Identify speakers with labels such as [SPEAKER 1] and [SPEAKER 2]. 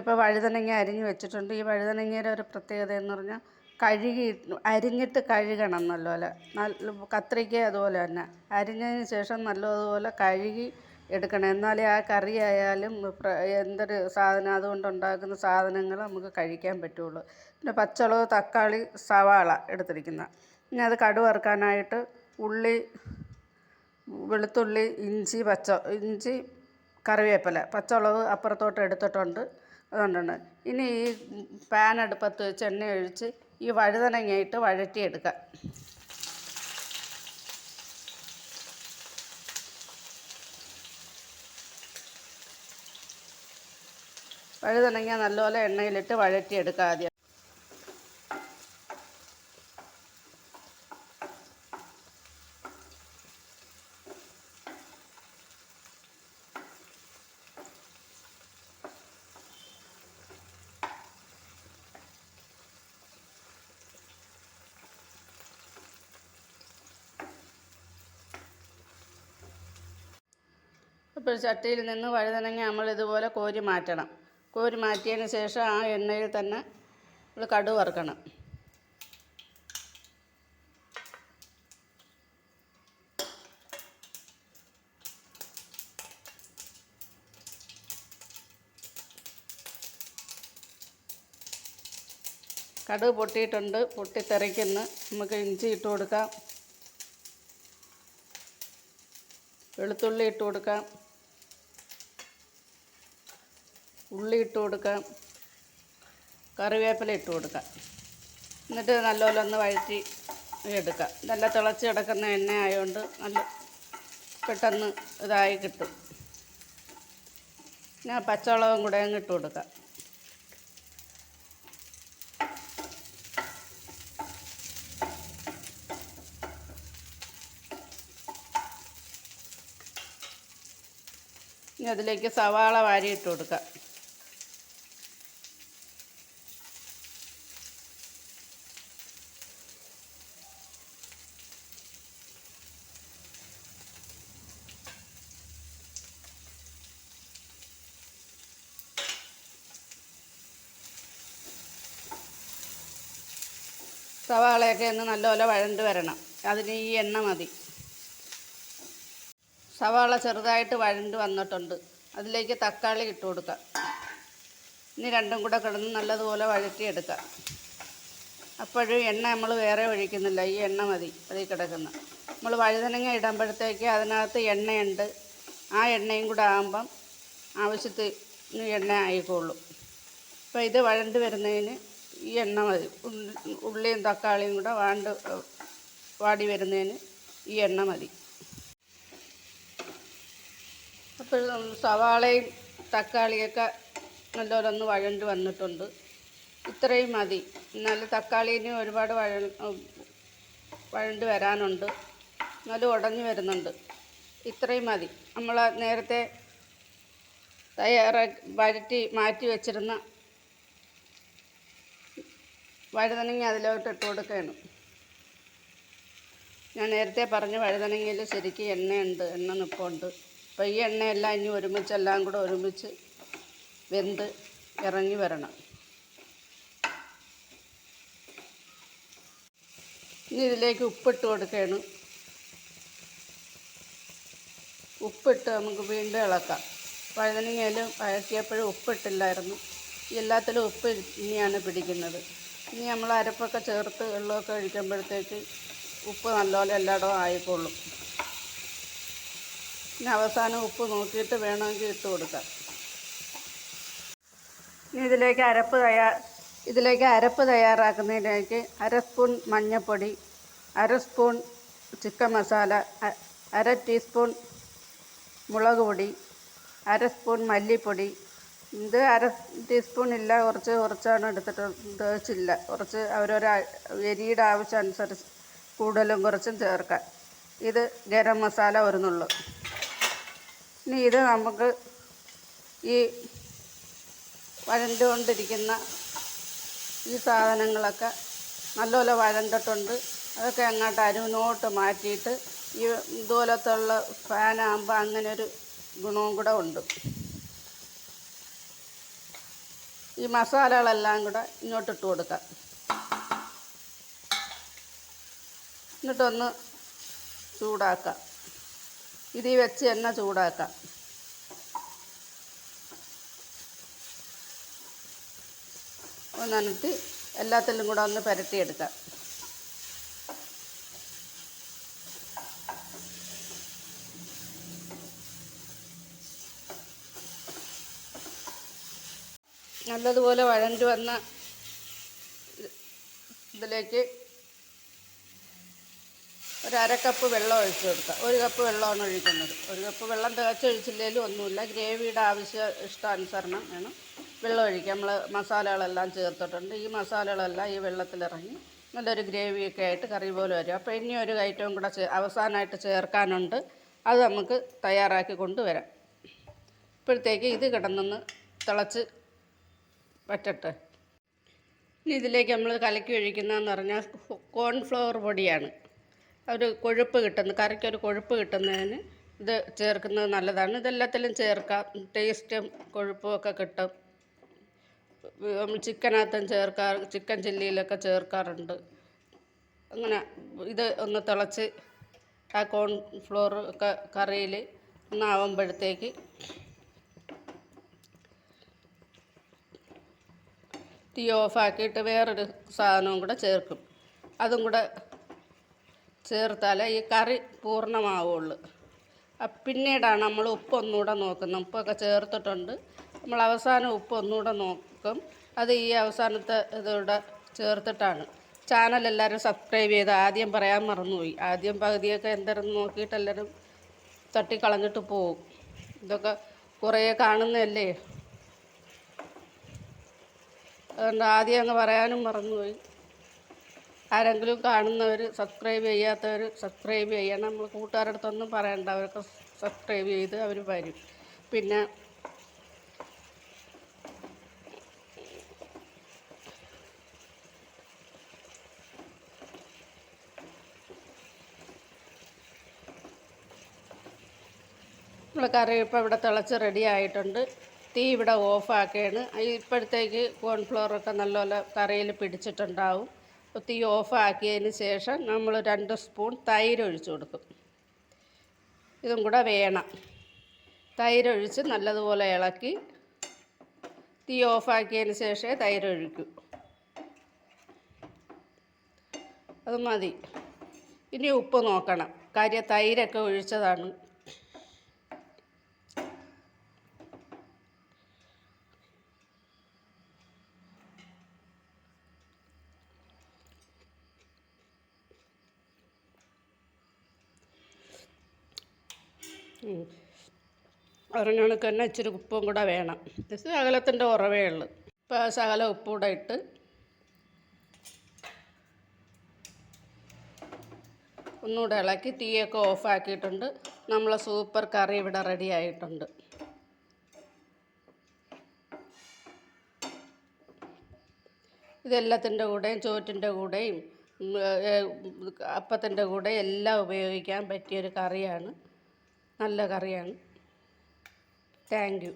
[SPEAKER 1] ഇപ്പോൾ വഴുതനങ്ങ അരിഞ്ഞ് വെച്ചിട്ടുണ്ട്. ഈ വഴുതനങ്ങയുടെ ഒരു പ്രത്യേകത എന്ന് പറഞ്ഞാൽ കഴുകി അരിഞ്ഞിട്ട് കഴുകണം നല്ലപോലെ. നല്ല കത്രിക്ക അതുപോലെ തന്നെ. അരിഞ്ഞതിന് ശേഷം നല്ലതുപോലെ കഴുകി എടുക്കണം. എന്നാലേ ആ കറി ആയാലും എന്തൊരു സാധനം അതുകൊണ്ട് ഉണ്ടാക്കുന്ന സാധനങ്ങൾ നമുക്ക് കഴിക്കാൻ പറ്റുള്ളൂ. പിന്നെ പച്ചളവ് തക്കാളി സവാള എടുത്തിരിക്കുന്ന പിന്നെ അത് കടുവറുക്കാനായിട്ട് ഉള്ളി വെളുത്തുള്ളി ഇഞ്ചി പച്ച ഇഞ്ചി കറിവേപ്പില. പച്ചമുളക് അപ്പുറത്തോട്ട് എടുത്തിട്ടുണ്ട്. അതുകൊണ്ടാണ്. ഇനി ഈ പാൻ അടുപ്പത്ത് വെച്ച് എണ്ണ ഒഴിച്ച് ഈ വഴുതനങ്ങയിട്ട് വഴറ്റിയെടുക്കാം. വഴുതനങ്ങ നല്ലപോലെ എണ്ണയിലിട്ട് വഴറ്റിയെടുക്കുക ആദ്യം. അപ്പോൾ ചട്ടിയിൽ നിന്ന് വഴുതനങ്ങ നമ്മൾ ഇതുപോലെ കോരി മാറ്റണം. കോരി മാറ്റിയതിന് ശേഷം ആ എണ്ണയിൽ തന്നെ നമ്മൾ കടുക് വറുക്കണം. കടുക് പൊട്ടിയിട്ടുണ്ട്. പൊട്ടിത്തെറിക്കുന്നു. നമുക്ക് ഇഞ്ചി ഇട്ട് കൊടുക്കാം. വെളുത്തുള്ളി ഇട്ട് കൊടുക്കാം. ഉള്ളി ഇട്ട് കൊടുക്കാം. കറിവേപ്പില ഇട്ട് കൊടുക്കാം. എന്നിട്ട് നല്ലപോലെ ഒന്ന് വഴറ്റി എടുക്കാം. നല്ല തിളച്ച് കിടക്കുന്ന എണ്ണ ആയതുകൊണ്ട് നല്ല പെട്ടെന്ന് ഇതായി കിട്ടും. പിന്നെ പച്ചവളവും കൂടെ അങ്ങ് ഇട്ട് കൊടുക്കാം. ഇനി അതിലേക്ക് സവാള വാരി ഇട്ട് കൊടുക്കാം. സവാളയൊക്കെ ഒന്ന് നല്ലപോലെ വഴണ്ട് വരണം. അതിന് ഈ എണ്ണ മതി. സവാള ചെറുതായിട്ട് വഴണ്ട് വന്നിട്ടുണ്ട്. അതിലേക്ക് തക്കാളി ഇട്ട് കൊടുക്കാം. ഇനി രണ്ടും കൂടെ കിടന്ന് നല്ലതുപോലെ വഴറ്റിയെടുക്കാം. അപ്പോഴും എണ്ണ നമ്മൾ വേറെ ഒഴിക്കുന്നില്ല. ഈ എണ്ണ മതി. അതിൽ കിടക്കുന്ന. നമ്മൾ വഴുതനങ്ങ ഇടുമ്പോഴത്തേക്ക് അതിനകത്ത് എണ്ണയുണ്ട്. ആ എണ്ണയും കൂടെ ആകുമ്പം ആവശ്യത്തിന് എണ്ണ ആയിക്കോളും. അപ്പോൾ ഇത് വഴണ്ട് വരുന്നതിന് ഈ എണ്ണ മതി. ഉള്ളിയും തക്കാളിയും കൂടെ വാണ്ട് വാടി വരുന്നതിന് ഈ എണ്ണ മതി. അപ്പോൾ സവാളയും തക്കാളിയൊക്കെ നല്ലപോലെ ഒന്ന് വഴണ്ട് വന്നിട്ടുണ്ട്. ഇത്രയും മതി. എന്നാലും തക്കാളീന് ഒരുപാട് വഴ വഴണ്ട് വരാനുണ്ട്. എന്നാലും ഉടഞ്ഞു വരുന്നുണ്ട്. ഇത്രയും മതി. നമ്മൾ നേരത്തെ തയ്യാറാക്കി വരട്ടി മാറ്റി വെച്ചിരുന്ന വഴുതനങ്ങ അതിലോട്ട് ഇട്ട് കൊടുക്കുകയാണ്. ഞാൻ നേരത്തെ പറഞ്ഞ വഴുതനങ്ങയിൽ ശരിക്കും എണ്ണയുണ്ട് എണ്ണ നിപ്പുണ്ട്. അപ്പോൾ ഈ എണ്ണയെല്ലാം ഇനി ഒരുമിച്ച് എല്ലാം കൂടെ ഒരുമിച്ച് വെന്ത് ഇറങ്ങി വരണം. ഇനി ഇതിലേക്ക് ഉപ്പിട്ട് കൊടുക്കുകയാണ്. ഉപ്പിട്ട് നമുക്ക് വീണ്ടും ഇളക്കാം. വഴുതനങ്ങയിൽ വഴറ്റിയപ്പോഴും ഉപ്പിട്ടില്ലായിരുന്നു. എല്ലാത്തിലും ഉപ്പ് ഇനിയാണ് പിടിക്കുന്നത്. ഇനി നമ്മൾ അരപ്പൊക്കെ ചേർത്ത് വെള്ളമൊക്കെ ഒഴിക്കുമ്പോഴത്തേക്ക് ഉപ്പ് നല്ലപോലെ എല്ലായിടവും ആയിക്കൊള്ളും ഇനി അവസാനം ഉപ്പ് നോക്കിയിട്ട് വേണമെങ്കിൽ ഇട്ട് കൊടുക്കാം. ഇനി ഇതിലേക്ക് അരപ്പ് തയ്യാ ഇതിലേക്ക് അരപ്പ് തയ്യാറാക്കുന്നതിലേക്ക് അര സ്പൂൺ മഞ്ഞൾപ്പൊടി അര സ്പൂൺ ചിക്കൻ മസാല അര ടീസ്പൂൺ മുളക് പൊടി അര സ്പൂൺ മല്ലിപ്പൊടി ഇത് അര ടീസ്പൂൺ ഇല്ല കുറച്ച് കുറച്ചാണ് എടുത്തിട്ട് തേച്ചില്ല കുറച്ച് അവരൊരു എരിയുടെ ആവശ്യം അനുസരിച്ച് കൂടുതലും കുറച്ചും ചേർക്കാം. ഇത് ഗരം മസാല ഒരു നുള്ളു ഇനി ഇത് നമുക്ക് ഈ വഴണ്ടുകൊണ്ടിരിക്കുന്ന ഈ സാധനങ്ങളൊക്കെ നല്ലപോലെ വഴണ്ടിട്ടുണ്ട് അതൊക്കെ അങ്ങോട്ട് അരുവിനോട്ട് മാറ്റിയിട്ട് ഈ ഇതുപോലത്തുള്ള ഫാനാകുമ്പോൾ അങ്ങനെ ഒരു ഗുണവും കൂടെ ഉണ്ട്. ഈ മസാലകളെല്ലാം കൂടെ ഇങ്ങോട്ടിട്ട് കൊടുക്കാം. എന്നിട്ടൊന്ന് ചൂടാക്കാം. ഇതിൽ വെച്ച് എണ്ണ ചൂടാക്കാം. ഒന്നിട്ട് എല്ലാത്തിലും കൂടെ ഒന്ന് പുരട്ടിയെടുക്കാം. നല്ലതുപോലെ വഴണ്ട് വന്ന ഇതിലേക്ക് ഒരു അര കപ്പ് വെള്ളം ഒഴിച്ച് കൊടുക്കുക. ഒരു കപ്പ് വെള്ളമാണ് ഒഴിക്കുന്നത്. ഒരു കപ്പ് വെള്ളം തികച്ചൊഴിച്ചില്ലെങ്കിലും ഒന്നുമില്ല. ഗ്രേവിയുടെ ആവശ്യ ഇഷ്ടാനുസരണം വേണം. വെള്ളം ഒഴിക്കുക. നമ്മൾ മസാലകളെല്ലാം ചേർത്തിട്ടുണ്ട്. ഈ മസാലകളെല്ലാം ഈ വെള്ളത്തിലിറങ്ങി നല്ലൊരു ഗ്രേവിയൊക്കെ ആയിട്ട് കറി പോലെ വരും. അപ്പോൾ ഇനി ഒരു ഐറ്റവും കൂടെ അവസാനമായിട്ട് ചേർക്കാനുണ്ട്. അത് നമുക്ക് തയ്യാറാക്കി കൊണ്ടുവരാം. ഇപ്പോഴത്തേക്ക് ഇത് കിടന്നൊന്ന് തിളച്ച് വറ്റട്ടെ ഇനി ഇതിലേക്ക് നമ്മൾ കലക്കി ഒഴിക്കുന്നതെന്ന് പറഞ്ഞാൽ കോൺഫ്ലവർ പൊടിയാണ്. ഒരു കൊഴുപ്പ് കിട്ടുന്ന കറിക്കൊരു കൊഴുപ്പ് കിട്ടുന്നതിന് ഇത് ചേർക്കുന്നത് നല്ലതാണ്. ഇതെല്ലാത്തിലും ചേർക്കാം. ടേസ്റ്റും കൊഴുപ്പും ഒക്കെ കിട്ടും. നമ്മൾ ചിക്കനകത്തും ചേർക്കാറ് ചിക്കൻ ചില്ലിയിലൊക്കെ ചേർക്കാറുണ്ട്. അങ്ങനെ ഇത് ഒന്ന് തിളച്ച് ആ കോൺഫ്ലോർ ഒക്കെ കറിയിൽ ഒന്നാവുമ്പോഴത്തേക്ക് തീ ഓഫാക്കിയിട്ട് വേറൊരു സാധനവും കൂടെ ചേർക്കും. അതും കൂടെ ചേർത്താലേ ഈ കറി പൂർണമാവുള്ളൂ. പിന്നീടാണ് നമ്മൾ ഉപ്പ് ഒന്നുകൂടെ നോക്കുന്നത്. ഉപ്പൊക്കെ ചേർത്തിട്ടുണ്ട്. നമ്മൾ അവസാനം ഉപ്പ് ഒന്നുകൂടെ നോക്കും. അത് ഈ അവസാനത്തെ ഇതൂടെ ചേർത്തിട്ടാണ്. ചാനൽ എല്ലാവരും സബ്സ്ക്രൈബ് ചെയ്ത് ആദ്യം പറയാൻ മറന്നുപോയി. ആദ്യം പകുതിയൊക്കെ എന്തായിരുന്നു നോക്കിയിട്ട് എല്ലാവരും തട്ടിക്കളഞ്ഞിട്ട് പോകും. ഇതൊക്കെ കുറേ കാണുന്നതല്ലേ? അതുകൊണ്ട് ആദ്യം അങ്ങ് പറയാനും മറന്നുപോയി. ആരെങ്കിലും കാണുന്നവർ സബ്സ്ക്രൈബ് ചെയ്യാത്തവർ സബ്സ്ക്രൈബ് ചെയ്യണം നമ്മൾ കൂട്ടുകാരുടെ അടുത്തൊന്നും പറയണ്ട. അവർക്ക് സബ്സ്ക്രൈബ് ചെയ്ത് അവർ വരും. പിന്നെ നമ്മൾ കറി ഇപ്പോൾ ഇവിടെ തിളച്ച് റെഡി ആയിട്ടുണ്ട്. തീ ഇവിടെ ഓഫാക്കുകയാണ് ഇപ്പോഴത്തേക്ക് കോൺഫ്ലോറൊക്കെ നല്ലപോലെ കറിയിൽ പിടിച്ചിട്ടുണ്ടാവും. തീ ഓഫാക്കിയതിന് ശേഷം നമ്മൾ രണ്ട് സ്പൂൺ തൈര് ഒഴിച്ചു കൊടുക്കും. ഇതും കൂടെ വേണം. തൈരൊഴിച്ച് നല്ലതുപോലെ ഇളക്കി തീ ഓഫാക്കിയതിന് ശേഷമേ തൈരൊഴിക്കൂ. അത് മതി. ഇനി ഉപ്പ് നോക്കണം. കാര്യം തൈരൊക്കെ ഒഴിച്ചതാണ്. ഉം. ഒരു തന്നെ ഇച്ചിരി ഉപ്പും കൂടെ വേണം. ഇത് ശകലത്തിന്റെ ഉറവേ ഉള്ളു. ഇപ്പോൾ ആ ശകലം ഉപ്പും കൂടെ ഇട്ട്. ഒന്നുകൂടെ ഇളക്കി തീയൊക്കെ ഓഫാക്കിയിട്ടുണ്ട് നമ്മളെ സൂപ്പർ കറി ഇവിടെ റെഡി ആയിട്ടുണ്ട്. ഇതെല്ലാത്തിന്റെ കൂടെയും ചോറ്റിന്റെ കൂടെയും അപ്പത്തിന്റെ കൂടെ എല്ലാം ഉപയോഗിക്കാൻ പറ്റിയൊരു കറിയാണ് നല്ല കറിയാണ്. Thank you